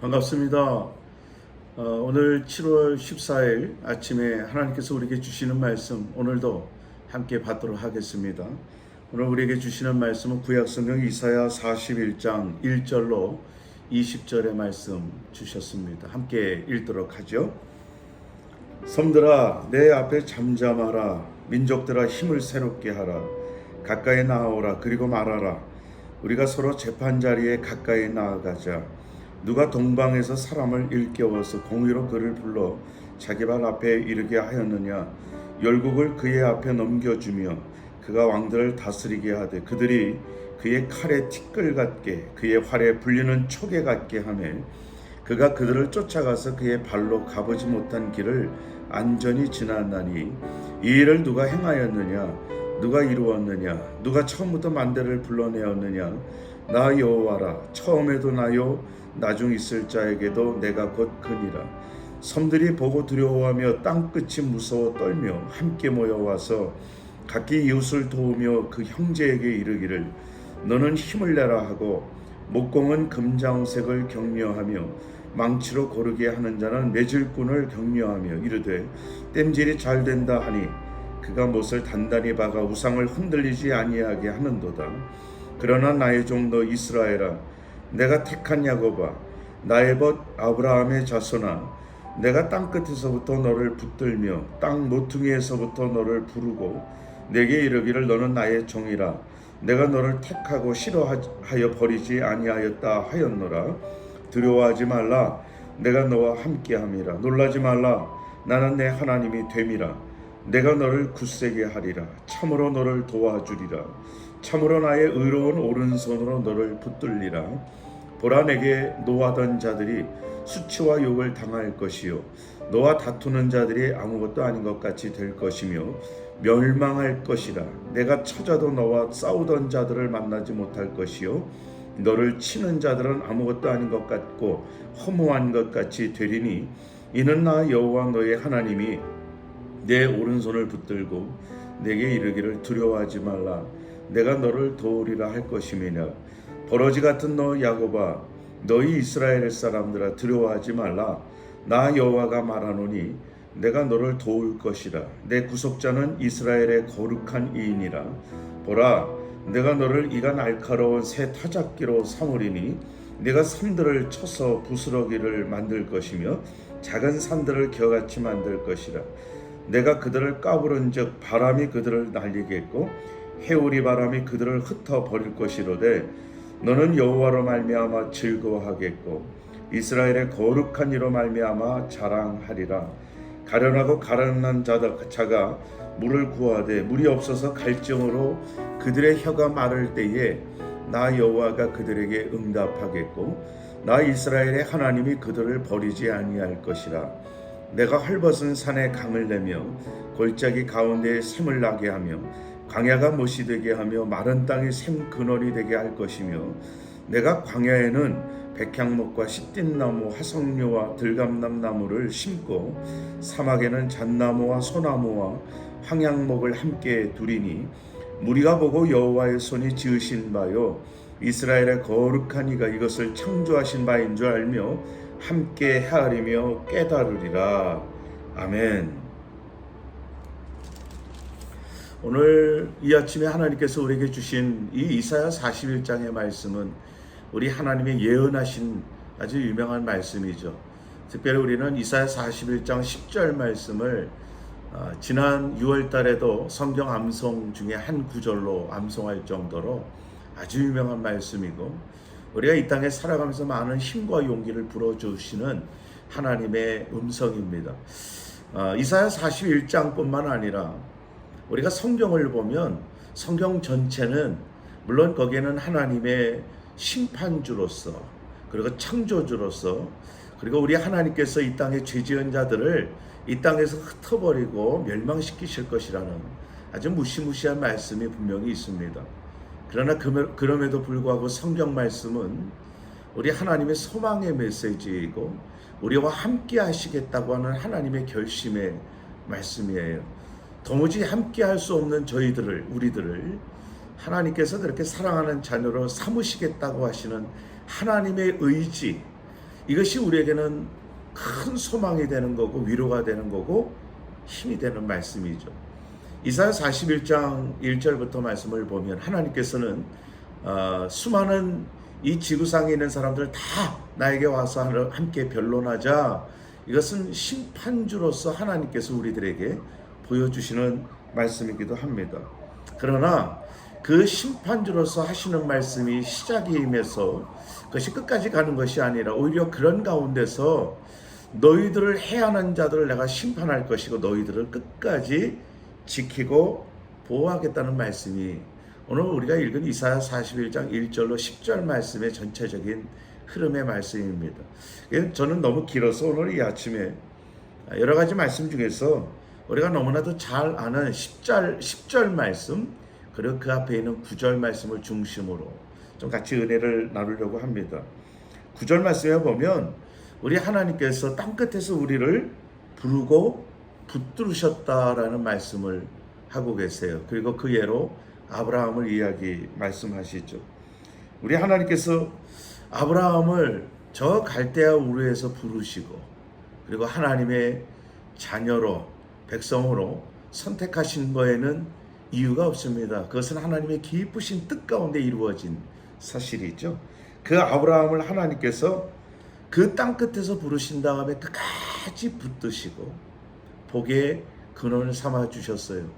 반갑습니다. 어, 오늘 7월 14일 아침에 하나님께서 우리에게 주시는 말씀 오늘도 함께 받도록 하겠습니다. 오늘 우리에게 주시는 말씀은 구약성경 이사야 41장 1절로 20절의 말씀 주셨습니다. 함께 읽도록 하죠. 섬들아 내 앞에 잠잠하라 민족들아 힘을 새롭게 하라 가까이 나아오라 그리고 말하라 우리가 서로 재판 자리에 가까이 나아가자 누가 동방에서 사람을 일깨워서 공의로 그를 불러 자기 발 앞에 이르게 하였느냐? 열국을 그의 앞에 넘겨주며 그가 왕들을 다스리게 하되 그들이 그의 칼에 티끌 같게 그의 활에 불리는 촉에 같게 하매 그가 그들을 쫓아가서 그의 발로 가보지 못한 길을 안전히 지났나니 이 일을 누가 행하였느냐? 누가 이루었느냐? 누가 처음부터 만대를 불러내었느냐 나 여호와라 처음에도 나요 나중 있을 자에게도 내가 곧 그니라. 섬들이 보고 두려워하며 땅 끝이 무서워 떨며 함께 모여와서 각기 이웃을 도우며 그 형제에게 이르기를 너는 힘을 내라 하고 목공은 금장색을 격려하며 망치로 고르게 하는 자는 매질꾼을 격려하며 이르되 땜질이 잘 된다 하니 그가 못을 단단히 박아 우상을 흔들리지 아니하게 하는도다 그러나 나의 종도 이스라엘아 내가 택한 야곱아 나의 벗 아브라함의 자손아 내가 땅 끝에서부터 너를 붙들며 땅 모퉁이에서부터 너를 부르고 내게 이르기를 너는 나의 종이라. 내가 너를 택하고 싫어하여 버리지 아니하였다 하였노라. 두려워하지 말라. 내가 너와 함께함이라. 놀라지 말라. 나는 내 하나님이 됨이라. 내가 너를 굳세게 하리라. 참으로 너를 도와주리라 참으로 나의 의로운 오른손으로 너를 붙들리라. 보라 내게 노하던 자들이 수치와 욕을 당할 것이요. 너와 다투는 자들이 아무것도 아닌 것 같이 될 것이며 멸망할 것이라. 내가 찾아도 너와 싸우던 자들을 만나지 못할 것이요. 너를 치는 자들은 아무것도 아닌 것 같고 허무한 것 같이 되리니 이는 나 여호와 너의 하나님이 내 오른손을 붙들고 내게 이르기를 두려워하지 말라 내가 너를 도우리라 할 것임이냐? 버러지 같은 너 야곱아 너희 이스라엘 사람들아 두려워하지 말라. 나 여호와가 말하노니 내가 너를 도울 것이라. 내 구속자는 이스라엘의 거룩한 이인이라. 보라 내가 너를 이가 날카로운 새 타작기로 삼으리니 내가 산들을 쳐서 부스러기를 만들 것이며 작은 산들을 겨같이 만들 것이라. 내가 그들을 까부른즉 바람이 그들을 날리겠고 해오리 바람이 그들을 흩어 버릴 것이로되 너는 여호와로 말미암아 즐거워하겠고 이스라엘의 거룩한 이로 말미암아 자랑하리라. 가련하고 가련한 자가 물을 구하되 물이 없어서 갈증으로 그들의 혀가 마를 때에 나 여호와가 그들에게 응답하겠고 나 이스라엘의 하나님이 그들을 버리지 아니할 것이라. 내가 헐벗은 산에 강을 내며 골짜기 가운데에 샘을 나게 하며 광야가 못이 되게 하며 마른 땅이 샘 근원이 되게 할 것이며 내가 광야에는 백향목과 시띠나무 화석류와 들감남 나무를 심고 사막에는 잣나무와 소나무와 황양목을 함께 두리니 무리가 보고 여호와의 손이 지으신 바요 이스라엘의 거룩한 이가 이것을 창조하신 바인 줄 알며 함께 헤아리며 깨달으리라 아멘. 오늘 이 아침에 하나님께서 우리에게 주신 이 이사야 41장의 말씀은 우리 하나님의 예언하신 아주 유명한 말씀이죠. 특별히 우리는 이사야 41장 10절 말씀을 어, 지난 6월 달에도 성경 암송 중에 한 구절로 암송할 정도로 아주 유명한 말씀이고 우리가 이 땅에 살아가면서 많은 힘과 용기를 불어주시는 하나님의 음성입니다. 어, 이사야 41장뿐만 아니라 우리가 성경을 보면 성경 전체는 물론 거기에는 하나님의 심판주로서 그리고 창조주로서 그리고 우리 하나님께서 이 땅의 죄지은 자들을 이 땅에서 흩어버리고 멸망시키실 것이라는 아주 무시무시한 말씀이 분명히 있습니다. 그러나 그럼에도 불구하고 성경 말씀은 우리 하나님의 소망의 메시지이고 우리와 함께 하시겠다고 하는 하나님의 결심의 말씀이에요. 도무지 함께 할 수 없는 저희들을 우리들을 하나님께서 그렇게 사랑하는 자녀로 삼으시겠다고 하시는 하나님의 의지 이것이 우리에게는 큰 소망이 되는 거고 위로가 되는 거고 힘이 되는 말씀이죠. 이사야 41장 1절부터 말씀을 보면 하나님께서는 어, 수많은 이 지구상에 있는 사람들 다 나에게 와서 함께 변론하자. 이것은 심판주로서 하나님께서 우리들에게 보여주시는 말씀이기도 합니다. 그러나 그 심판주로서 하시는 말씀이 시작임에서 그것이 끝까지 가는 것이 아니라 오히려 그런 가운데서 너희들을 해하는 자들을 내가 심판할 것이고 너희들을 끝까지 지키고 보호하겠다는 말씀이 오늘 우리가 읽은 이사야 41장 1절로 10절 말씀의 전체적인 흐름의 말씀입니다. 저는 너무 길어서 오늘 이 아침에 여러 가지 말씀 중에서 우리가 너무나도 잘 아는 10절, 10절 말씀 그리고 그 앞에 있는 9절 말씀을 중심으로 좀 같이 은혜를 나누려고 합니다. 9절 말씀에 보면 우리 하나님께서 땅 끝에서 우리를 부르고 붙들으셨다라는 말씀을 하고 계세요. 그리고 그 예로 아브라함을 이야기 말씀하시죠. 우리 하나님께서 아브라함을 저 갈대아 우르에서 부르시고 그리고 하나님의 자녀로 백성으로 선택하신 거에는 이유가 없습니다. 그것은 하나님의 기쁘신 뜻 가운데 이루어진 사실이죠. 그 아브라함을 하나님께서 그 땅 끝에서 부르신 다음에 끝까지 붙드시고 복의 근원을 삼아 주셨어요.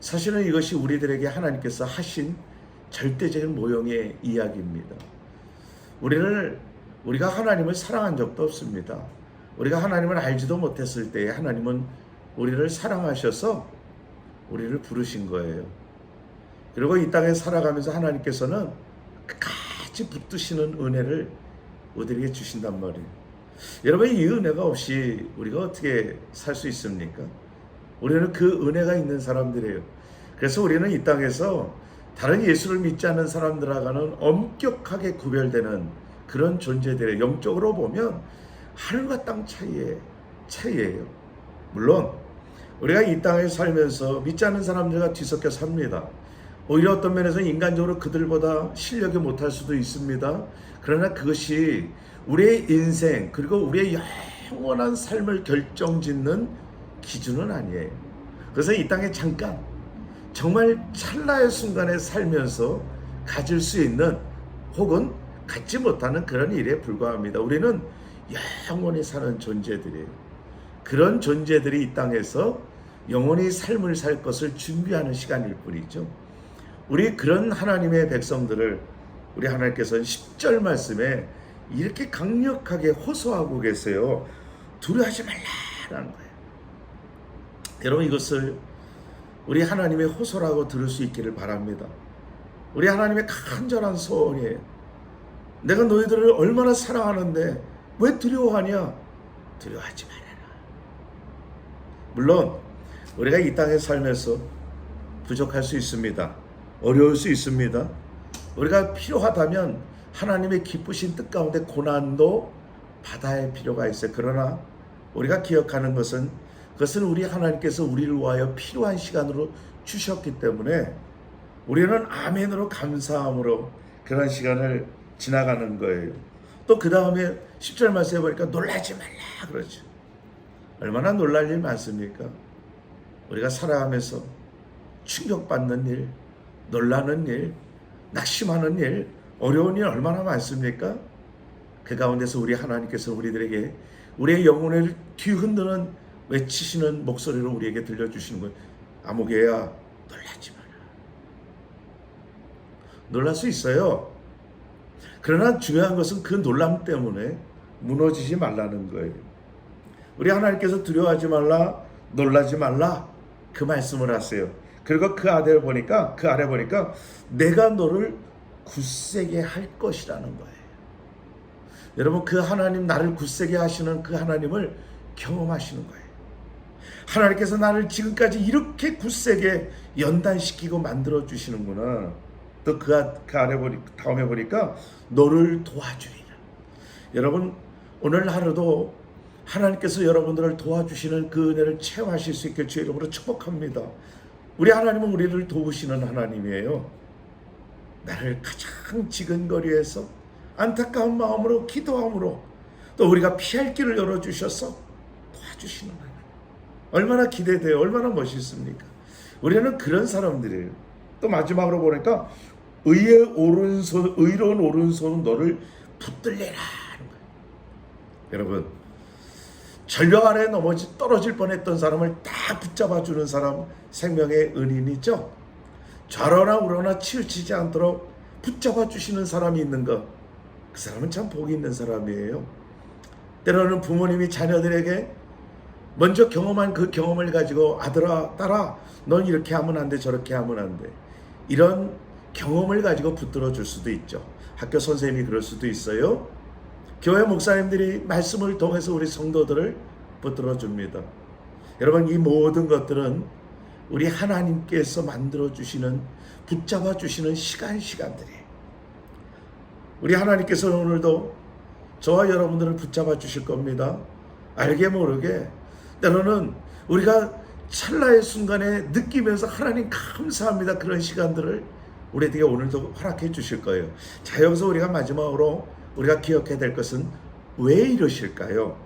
사실은 이것이 우리들에게 하나님께서 하신 절대적인 모형의 이야기입니다. 우리를 우리가 하나님을 사랑한 적도 없습니다. 우리가 하나님을 알지도 못했을 때에 하나님은 우리를 사랑하셔서 우리를 부르신 거예요. 그리고 이 땅에 살아가면서 하나님께서는 끝까지 붙드시는 은혜를 우리에게 주신단 말이에요. 여러분 이 은혜가 없이 우리가 어떻게 살 수 있습니까? 우리는 그 은혜가 있는 사람들이에요. 그래서 우리는 이 땅에서 다른 예수를 믿지 않는 사람들하고는 엄격하게 구별되는 그런 존재들의 영적으로 보면 하늘과 땅 차이의 차이예요. 물론 우리가 이 땅에 살면서 믿지 않는 사람들과 뒤섞여 삽니다. 오히려 어떤 면에서 인간적으로 그들보다 실력이 못할 수도 있습니다. 그러나 그것이 우리의 인생 그리고 우리의 영원한 삶을 결정짓는 기준은 아니에요. 그래서 이 땅에 잠깐 정말 찰나의 순간에 살면서 가질 수 있는 혹은 갖지 못하는 그런 일에 불과합니다. 우리는 영원히 사는 존재들이에요. 그런 존재들이 이 땅에서 영원히 삶을 살 것을 준비하는 시간일 뿐이죠. 우리 그런 하나님의 백성들을 우리 하나님께서는 10절 말씀에 이렇게 강력하게 호소하고 계세요. 두려워하지 말라라는 거예요. 여러분 이것을 우리 하나님의 호소라고 들을 수 있기를 바랍니다. 우리 하나님의 간절한 소원이에요. 내가 너희들을 얼마나 사랑하는데 왜 두려워하냐? 두려워하지 말아라. 물론 우리가 이 땅에 살면서 부족할 수 있습니다. 어려울 수 있습니다. 우리가 필요하다면 하나님의 기쁘신 뜻 가운데 고난도 받아야 할 필요가 있어요. 그러나 우리가 기억하는 것은 그것은 우리 하나님께서 우리를 위하여 필요한 시간으로 주셨기 때문에 우리는 아멘으로 감사함으로 그런 시간을 지나가는 거예요. 또 그 다음에 10절 말씀해 보니까 놀라지 말라 그러죠. 얼마나 놀랄 일 많습니까? 우리가 살아가면서 충격받는 일, 놀라는 일, 낙심하는 일, 어려운 일 얼마나 많습니까? 그 가운데서 우리 하나님께서 우리들에게 우리의 영혼을 뒤흔드는 외치시는 목소리로 우리에게 들려주시는 거예요. 아무개야 놀라지 마라. 놀랄 수 있어요. 그러나 중요한 것은 그 놀람 때문에 무너지지 말라는 거예요. 우리 하나님께서 두려워하지 말라, 놀라지 말라 그 말씀을 하세요. 그리고 그 아래 보니까 그 아래 보니까 내가 너를 굳세게 할 것이라는 거예요. 여러분 그 하나님 나를 굳세게 하시는 그 하나님을 경험하시는 거예요. 하나님께서 나를 지금까지 이렇게 굳세게 연단시키고 만들어 주시는구나. 또그 그 아래 보니 다음에 보니까 너를 도와주리라. 여러분 오늘 하루도 하나님께서 여러분들을 도와주시는 그 은혜를 체험하실 수 있게 주 이름으로 축복합니다. 우리 하나님은 우리를 도우시는 하나님이에요. 나를 가장 지근거리에서 안타까운 마음으로 기도함으로 또 우리가 피할 길을 열어주셔서 도와주시는 하나님. 얼마나 기대돼요. 얼마나 멋있습니까? 우리는 그런 사람들이에요. 또 마지막으로 보니까 의의 오른손, 의로운 오른손은 너를 붙들리라. 여러분, 절벽 아래 넘어지 떨어질 뻔했던 사람을 딱 붙잡아 주는 사람 생명의 은인이죠. 좌로나 우로나 치우치지 않도록 붙잡아 주시는 사람이 있는 것. 그 사람은 참 복이 있는 사람이에요. 때로는 부모님이 자녀들에게 먼저 경험한 그 경험을 가지고 아들아, 딸아, 넌 이렇게 하면 안 돼, 저렇게 하면 안 돼. 이런 경험을 가지고 붙들어 줄 수도 있죠. 학교 선생님이 그럴 수도 있어요. 교회 목사님들이 말씀을 통해서 우리 성도들을 붙들어 줍니다. 여러분, 이 모든 것들은 우리 하나님께서 만들어 주시는, 붙잡아 주시는 시간, 시간들이에요. 우리 하나님께서 오늘도 저와 여러분들을 붙잡아 주실 겁니다. 알게 모르게 때로는 우리가 찰나의 순간에 느끼면서 하나님 감사합니다. 그런 시간들을 우리에게 오늘도 허락해 주실 거예요. 자, 여기서 우리가 마지막으로 우리가 기억해야 될 것은 왜 이러실까요?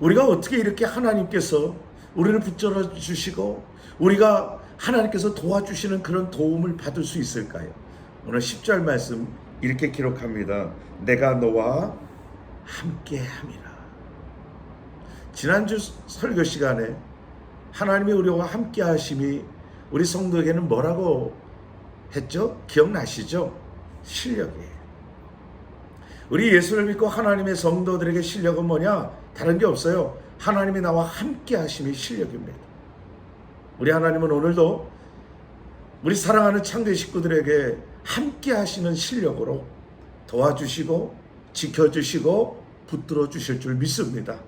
우리가 어떻게 이렇게 하나님께서 우리를 붙잡아 주시고 우리가 하나님께서 도와주시는 그런 도움을 받을 수 있을까요? 오늘 10절 말씀 이렇게 기록합니다. 내가 너와 함께 함이라. 지난주 설교 시간에 하나님이 우리와 함께 하심이 우리 성도에게는 뭐라고 했죠? 기억나시죠? 실력이에요. 우리 예수를 믿고 하나님의 성도들에게 실력은 뭐냐? 다른 게 없어요. 하나님이 나와 함께 하심이 실력입니다. 우리 하나님은 오늘도 우리 사랑하는 창대 식구들에게 함께 하시는 실력으로 도와주시고 지켜주시고 붙들어 주실 줄 믿습니다.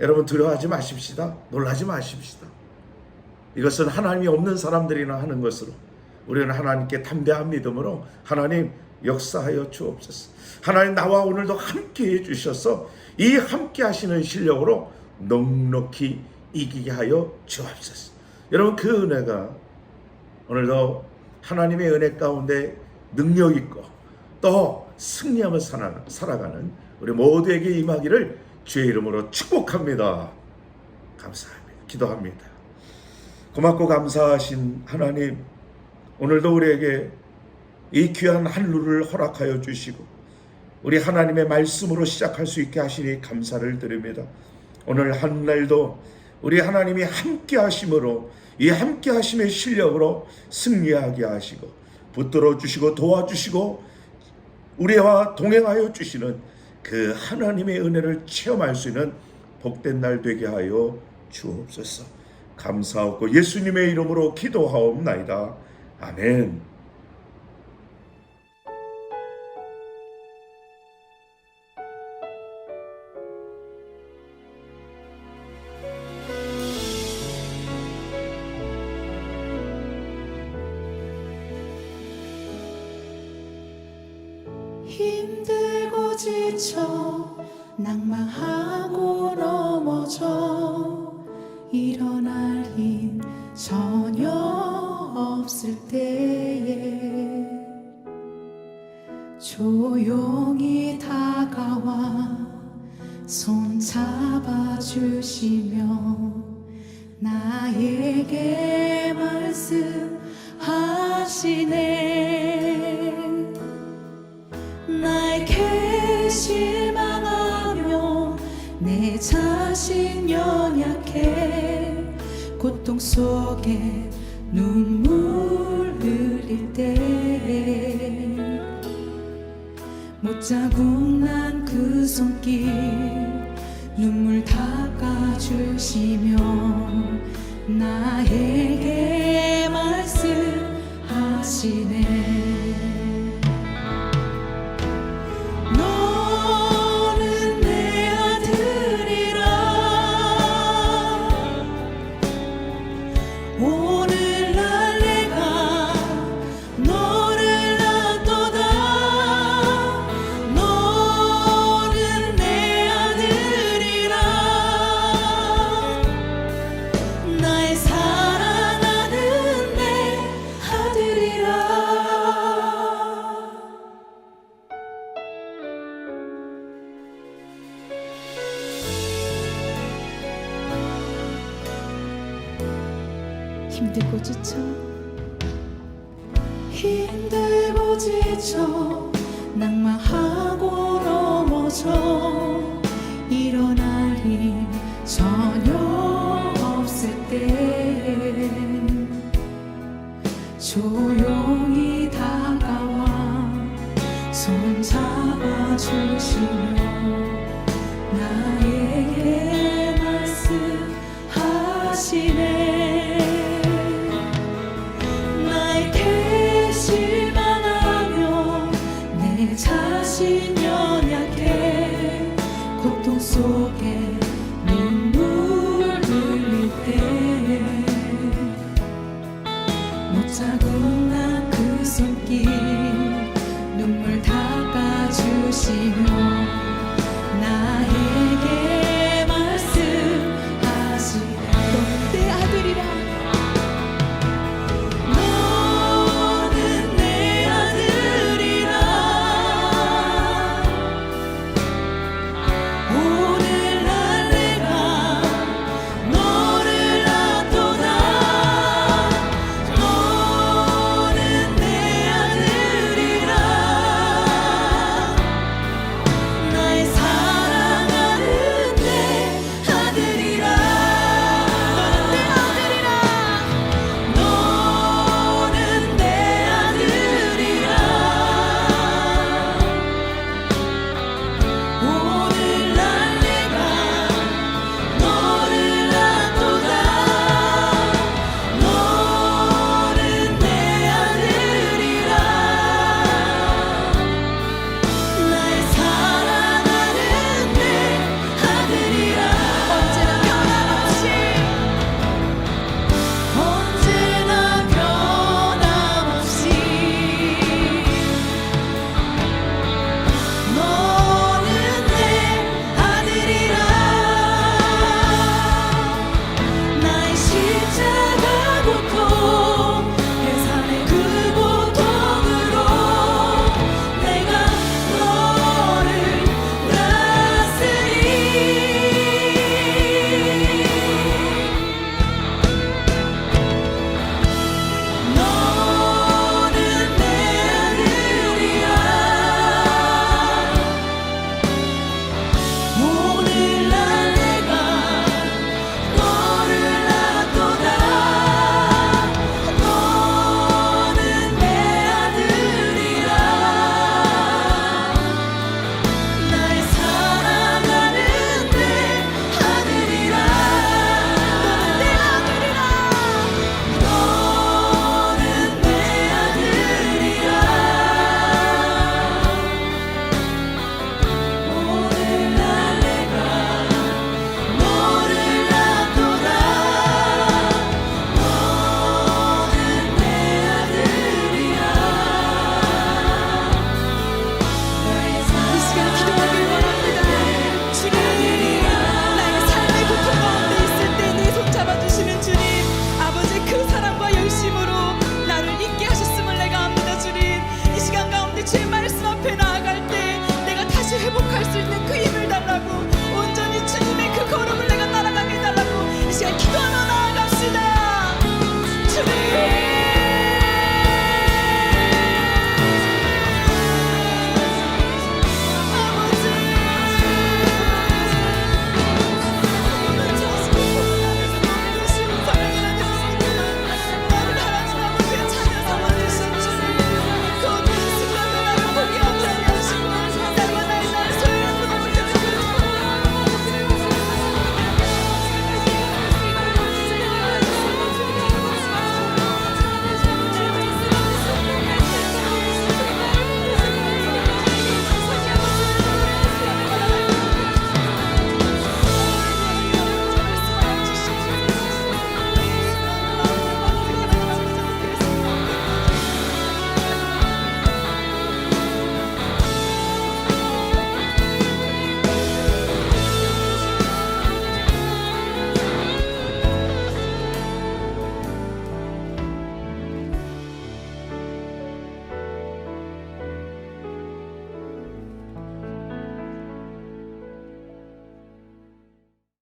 여러분 두려워하지 마십시다. 놀라지 마십시다. 이것은 하나님이 없는 사람들이나 하는 것으로 우리는 하나님께 담대한 믿음으로 하나님 역사하여 주옵소서. 하나님 나와 오늘도 함께 해 주셔서 이 함께 하시는 실력으로 넉넉히 이기게 하여 주옵소서. 여러분 그 은혜가 오늘도 하나님의 은혜 가운데 능력 있고 또 승리하며 살아가는 우리 모두에게 임하기를 주의 이름으로 축복합니다. 감사합니다. 기도합니다. 고맙고 감사하신 하나님, 오늘도 우리에게 이 귀한 한루를 허락하여 주시고 우리 하나님의 말씀으로 시작할 수 있게 하시니 감사를 드립니다. 오늘 한 날도 우리 하나님이 함께 하심으로 이 함께 하심의 실력으로 승리하게 하시고 붙들어 주시고 도와주시고 우리와 동행하여 주시는 그 하나님의 은혜를 체험할 수 있는 복된 날 되게 하여 주옵소서. 감사하고 예수님의 이름으로 기도하옵나이다. 아멘. 손 잡아주시며 나에게 말씀하시네. 나에게 실망하며 내 자신 연약해 고통 속에 눈물 흘릴 때 못 자국 난 그 손길 눈물 닦아주시며 나에게 말씀하시네 힘들고 지쳐? 힘들고 지쳐. 낙마하고 넘어져. 일어날 힘 전혀 없을 때. 조용